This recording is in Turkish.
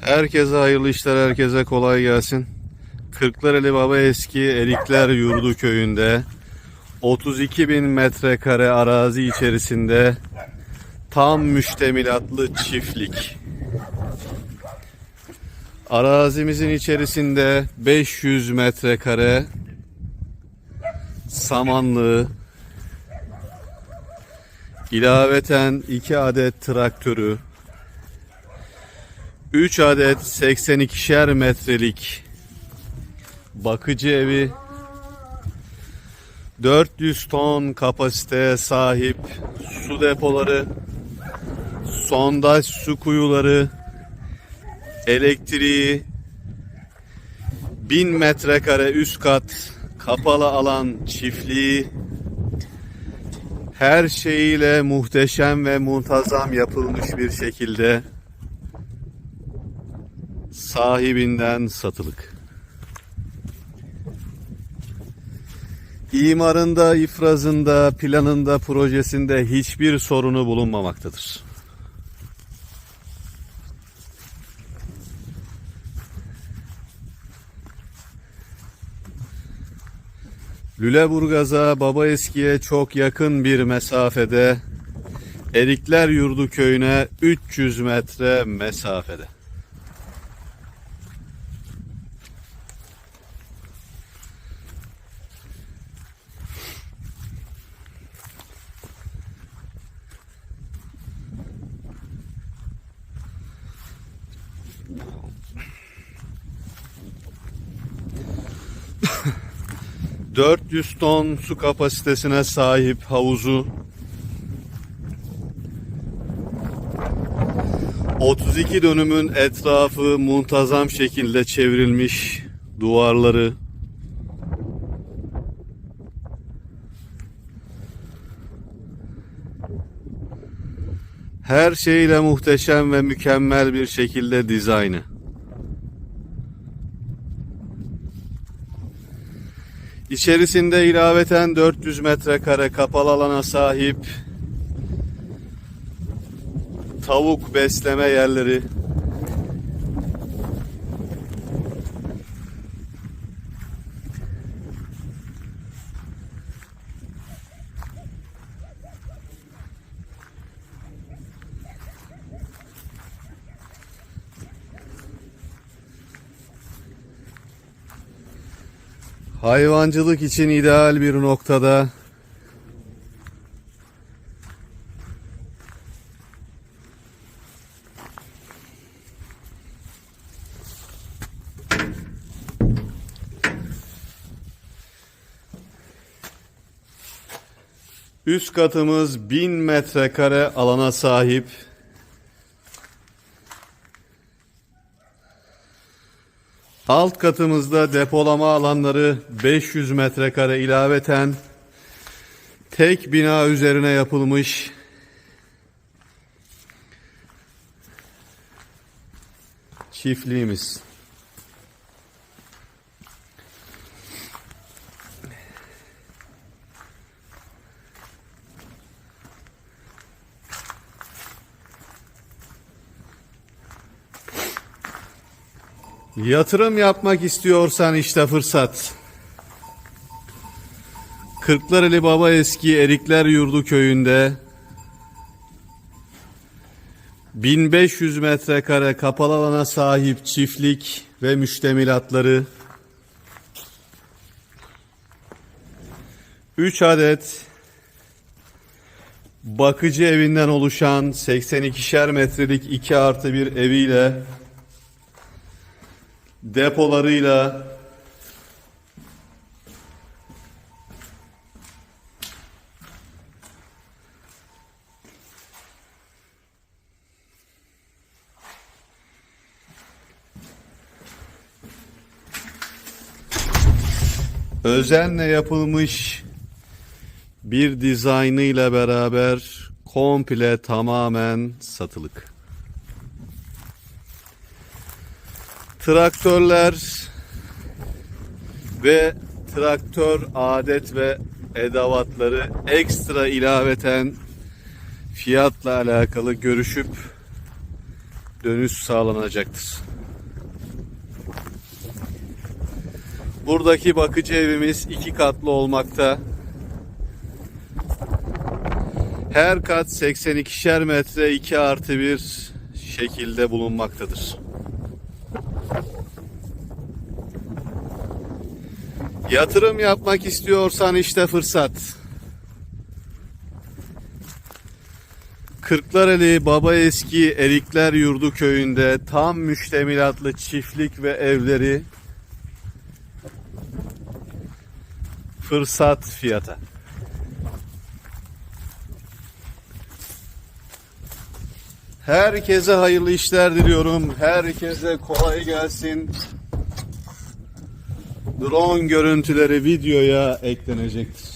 Herkese hayırlı işler, herkese kolay gelsin. Kırklareli Baba Eski Erikler Yurdu köyünde 32 bin metrekare arazi içerisinde tam müştemilatlı çiftlik. Arazimizin içerisinde 500 metrekare samanlığı, ilaveten 2 adet traktörü, 3 adet 82'şer metrelik bakıcı evi 400 ton kapasiteye sahip su depoları sondaj su kuyuları elektriği 1000 metrekare üst kat kapalı alan çiftliği her şeyiyle muhteşem ve muntazam yapılmış bir şekilde sahibinden satılık. İmarında, ifrazında, planında, projesinde hiçbir sorunu bulunmamaktadır. Lüleburgaz'a, Baba Eski'ye çok yakın bir mesafede Erikler Yurdu köyüne 300 metre mesafede. ...400 ton su kapasitesine sahip havuzu... ...32 dönümün etrafı muntazam şekilde çevrilmiş... ...duvarları... ...her şeyle muhteşem ve mükemmel bir şekilde dizaynı... İçerisinde ilaveten 400 metrekare kapalı alana sahip tavuk besleme yerleri hayvancılık için ideal bir noktada Üst katımız 1000 metrekare alana sahip. Alt katımızda depolama alanları 500 metrekare ilaveten tek bina üzerine yapılmış çiftliğimiz. Yatırım yapmak istiyorsan işte fırsat. Kırklareli Baba Eski Erikler Yurdu köyünde 1500 metrekare kapalı alana sahip çiftlik ve müştemilatları 3 adet bakıcı evinden oluşan 82'şer metrelik 2 artı bir eviyle depolarıyla özenle yapılmış bir dizaynıyla beraber komple tamamen satılık. Traktörler ve traktör adet ve edavatları ekstra ilaveten fiyatla alakalı görüşüp dönüş sağlanacaktır. Buradaki bakıcı evimiz iki katlı olmakta. Her kat 82'şer metre 2 artı 1 şekilde bulunmaktadır. Yatırım yapmak istiyorsan işte fırsat. Kırklareli Baba Eski Erikler Yurdu köyünde tam müştemilatlı çiftlik ve evleri fırsat fiyata. Herkese hayırlı işler diliyorum. Herkese kolay gelsin. Drone görüntüleri videoya eklenecektir.